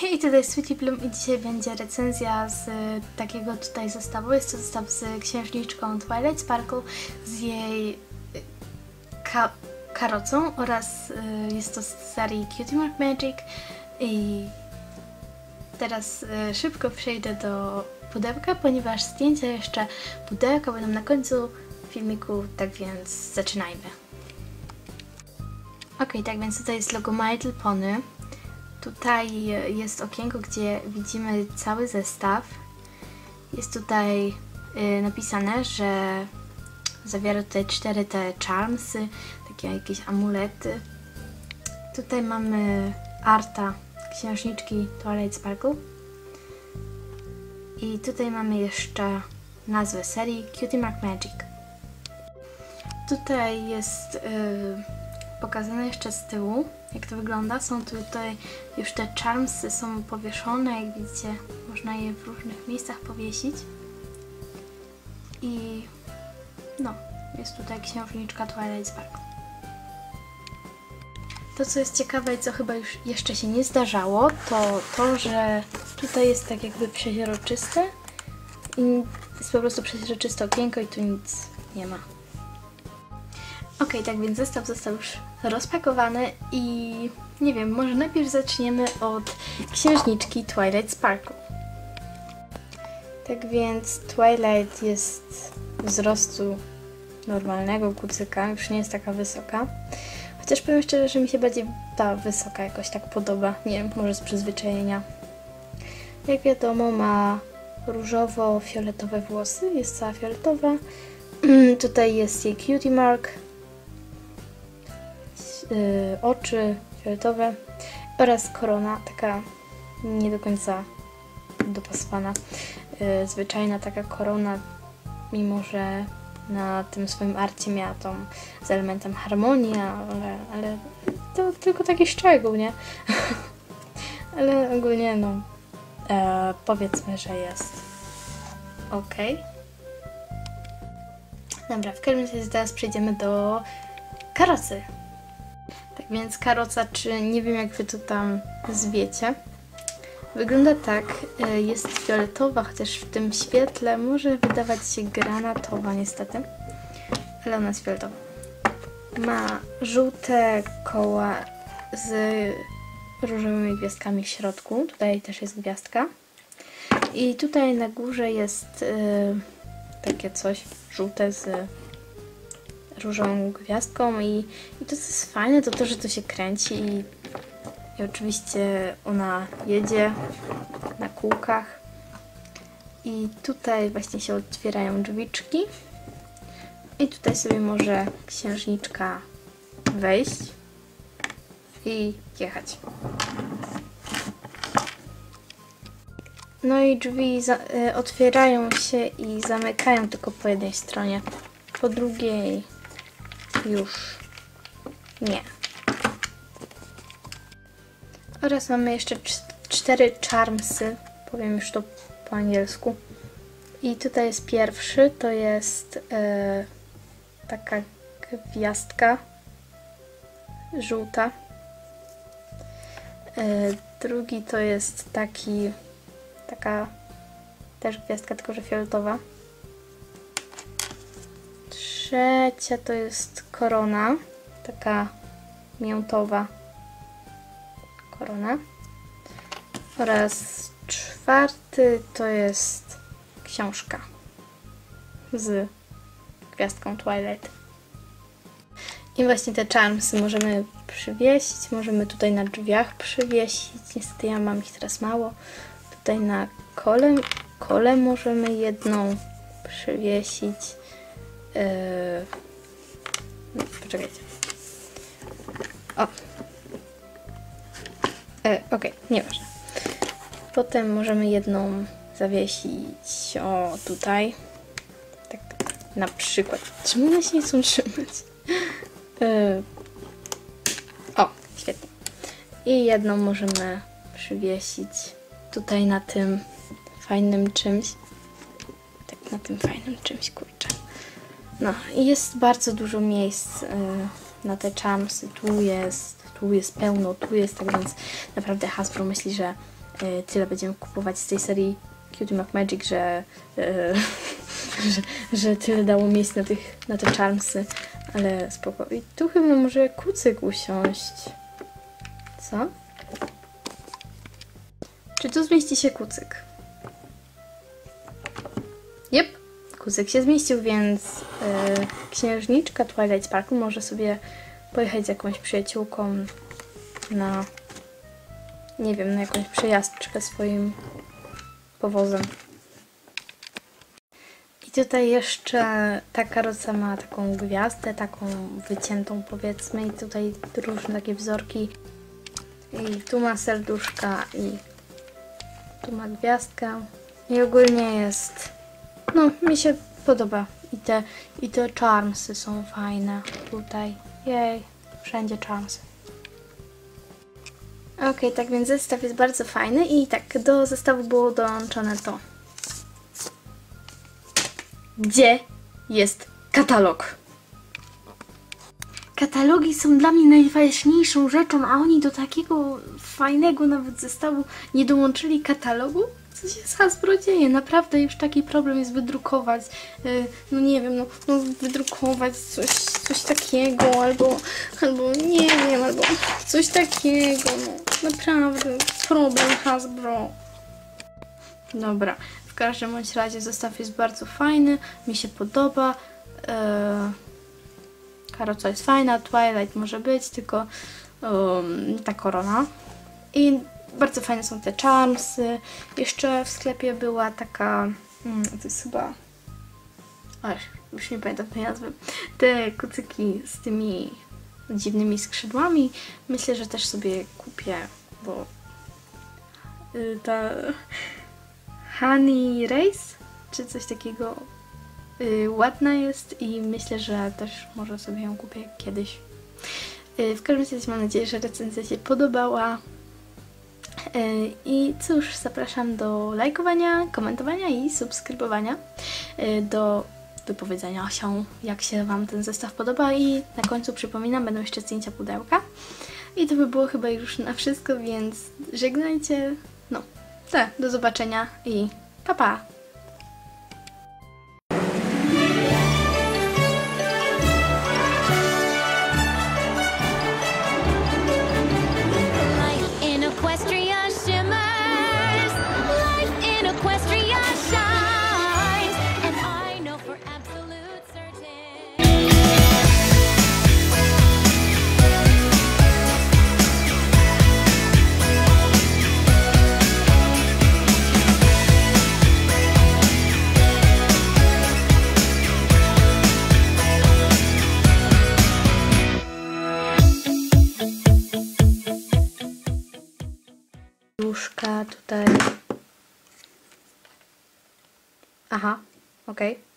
Hej, tutaj Sweetie Bloom i dzisiaj będzie recenzja z y, takiego tutaj zestawu. Jest to zestaw z księżniczką Twilight Sparkle, z jej y, ka karocą oraz y, jest to z serii Cutie Mark Magic i teraz szybko przejdę do pudełka, ponieważ zdjęcia jeszcze pudełka będą na końcu filmiku, tak więc zaczynajmy. Ok, tak więc tutaj jest logo My Little Pony. Tutaj jest okienko, gdzie widzimy cały zestaw. Jest tutaj y, napisane, że zawiera tutaj cztery te charmsy, takie jakieś amulety. Tutaj mamy arta księżniczki Twilight Sparkle. I tutaj mamy jeszcze nazwę serii Cutie Mark Magic. Tutaj jest y, pokazane jeszcze z tyłu, jak to wygląda. Są tutaj już te charmsy są powieszone, jak widzicie, można je w różnych miejscach powiesić. I no, jest tutaj księżniczka Twilight Sparkle. To, co jest ciekawe i co chyba już jeszcze się nie zdarzało, to to, że tutaj jest tak jakby przeźroczyste i jest po prostu przeźroczyste okienko i tu nic nie ma. Ok, tak więc zestaw został już rozpakowany i nie wiem, może najpierw zaczniemy od księżniczki Twilight Sparkle. Tak więc Twilight jest wzrostu normalnego kucyka, już nie jest taka wysoka. Chociaż powiem szczerze, że mi się bardziej ta wysoka jakoś tak podoba. Nie wiem, może z przyzwyczajenia. Jak wiadomo, ma różowo-fioletowe włosy, jest cała fioletowa. Tutaj jest jej cutie mark, oczy fioletowe oraz korona, taka nie do końca dopasowana, yy, zwyczajna taka korona, mimo że na tym swoim arcie miała tą z elementem harmonii, ale, ale to tylko taki szczegół, nie? ale ogólnie no e, powiedzmy, że jest ok. Dobra, w każdym razie teraz przejdziemy do karocy. Więc karoca, czy nie wiem jak wy to tam zwiecie. Wygląda tak, e, jest fioletowa, chociaż w tym świetle może wydawać się granatowa niestety, ale ona jest fioletowa. Ma żółte koła z różowymi gwiazdkami w środku, tutaj też jest gwiazdka. I tutaj na górze jest yy, takie coś żółte z różową gwiazdką i, i to co jest fajne to to, że to się kręci i i oczywiście ona jedzie na kółkach. I tutaj właśnie się otwierają drzwiczki. I tutaj sobie może księżniczka wejść i jechać. No i drzwi y, otwierają się i zamykają tylko po jednej stronie. Po drugiej już nie. Oraz mamy jeszcze cztery charmsy, powiem już to po angielsku. I tutaj jest pierwszy, to jest e, taka gwiazdka żółta. E, drugi to jest taki, taka też gwiazdka, tylko że fioletowa. Trzecia to jest korona, taka miętowa korona. Oraz czwarty to jest książka z gwiazdką Twilight. I właśnie te charmsy możemy przywiesić, możemy tutaj na drzwiach przywiesić. Niestety ja mam ich teraz mało. Tutaj na kole, kole możemy jedną przywiesić. Yy... No, poczekajcie. O, E, Okej, okay, nieważne. Potem możemy jedną zawiesić o tutaj. Tak na przykład. Czemu one się nie chcą trzymać? E, o, świetnie. I jedną możemy przywiesić tutaj na tym fajnym czymś. Tak, na tym fajnym czymś, kurczę. No, jest bardzo dużo miejsc y, na te charmsy. Tu jest tu jest pełno, tu jest, tak więc naprawdę Hasbro myśli, że e, tyle będziemy kupować z tej serii Cutie Mac Magic, że, e, że, że tyle dało miejsc na, tych, na te charmsy, ale spoko. I tu chyba może kucyk usiąść. Co? Czy tu zmieści się kucyk? Jep, kucyk się zmieścił, więc yy, księżniczka Twilight Sparkle może sobie pojechać z jakąś przyjaciółką na, nie wiem, na jakąś przejażdżkę swoim powozem. I tutaj jeszcze ta karoca ma taką gwiazdę, taką wyciętą powiedzmy i tutaj różne takie wzorki. I tu ma serduszka i tu ma gwiazdkę. I ogólnie jest, no mi się podoba. I te, i te charmsy są fajne tutaj. Jej, wszędzie charmsy. Ok, tak więc zestaw jest bardzo fajny i tak, do zestawu było dołączone to. Gdzie jest katalog? Katalogi są dla mnie najważniejszą rzeczą, a oni do takiego fajnego nawet zestawu nie dołączyli katalogu? Co się z Hasbro dzieje? Naprawdę już taki problem jest wydrukować, yy, no nie wiem, no, no wydrukować coś, coś takiego, albo, albo nie wiem, albo coś takiego, no naprawdę problem Hasbro. Dobra, w każdym bądź razie zestaw jest bardzo fajny, mi się podoba. Yy, karoca jest fajna, Twilight może być, tylko um, ta korona. I bardzo fajne są te charmsy. Jeszcze w sklepie była taka, mm, to jest chyba, już nie pamiętam tej nazwy, te kucyki z tymi dziwnymi skrzydłami. Myślę, że też sobie kupię, bo y, ta Honey Race, czy coś takiego y, ładna jest i myślę, że też może sobie ją kupię kiedyś. Y, w każdym razie mam nadzieję, że recenzja się podobała. Y, I cóż, zapraszam do lajkowania, komentowania i subskrybowania, y, do wypowiedzenia się, jak się Wam ten zestaw podoba i na końcu przypominam, będą jeszcze zdjęcia pudełka. I to by było chyba już na wszystko, więc żegnajcie. No, tak, do zobaczenia i pa pa! Tutaj. Aha, okej.